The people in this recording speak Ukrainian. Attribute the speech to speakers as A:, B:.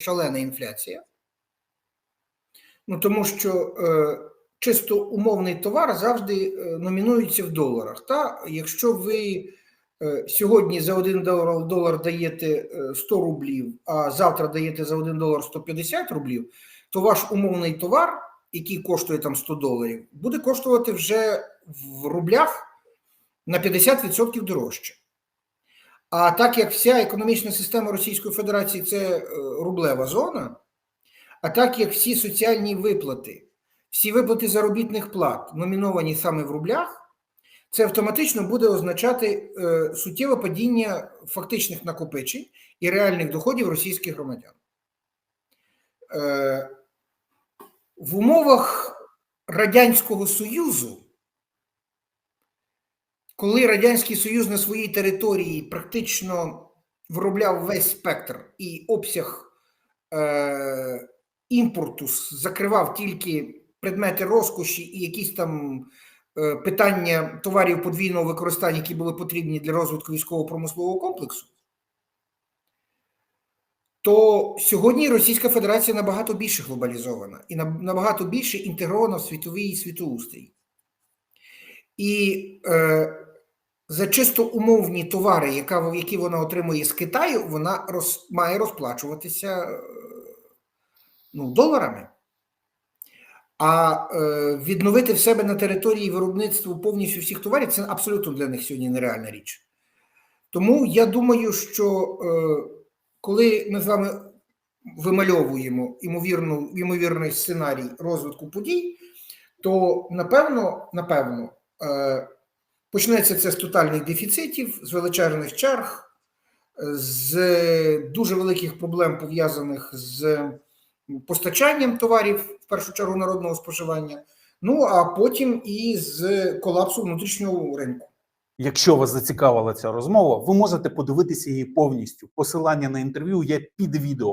A: шалена інфляція. Ну, тому що е, чисто умовний товар завжди е, номінується в доларах. Та? Якщо ви е, сьогодні за 1 долар, долар даєте е, 100 рублів, а завтра даєте за 1 долар 150 рублів, то ваш умовний товар, який коштує там 100 доларів, буде коштувати вже в рублях на 50% дорожче. А так як вся економічна система Російської Федерації це е, рублева зона, а так як всі соціальні виплати, всі виплати заробітних плат номіновані саме в рублях, це автоматично буде означати е, суттєве падіння фактичних накопичень і реальних доходів російських громадян. Е, в умовах Радянського Союзу коли Радянський Союз на своїй території практично виробляв весь спектр і обсяг е, імпорту закривав тільки предмети розкоші і якісь там е, питання товарів подвійного використання, які були потрібні для розвитку військово-промислового комплексу, то сьогодні Російська Федерація набагато більше глобалізована і набагато більше інтегрована в світовий світоустрій. І е, за чисто умовні товари, яка, які вона отримує з Китаю, вона роз, має розплачуватися е, ну, доларами. А е, відновити в себе на території виробництва повністю всіх товарів це абсолютно для них сьогодні нереальна річ. Тому я думаю, що е, коли ми з вами вимальовуємо імовірну, імовірний сценарій розвитку подій, то напевно, напевно, е, почнеться це з тотальних дефіцитів, з величезних черг, з дуже великих проблем пов'язаних з постачанням товарів, в першу чергу народного споживання, ну а потім і з колапсу внутрішнього ринку.
B: Якщо вас зацікавила ця розмова, ви можете подивитися її повністю. Посилання на інтерв'ю є під відео.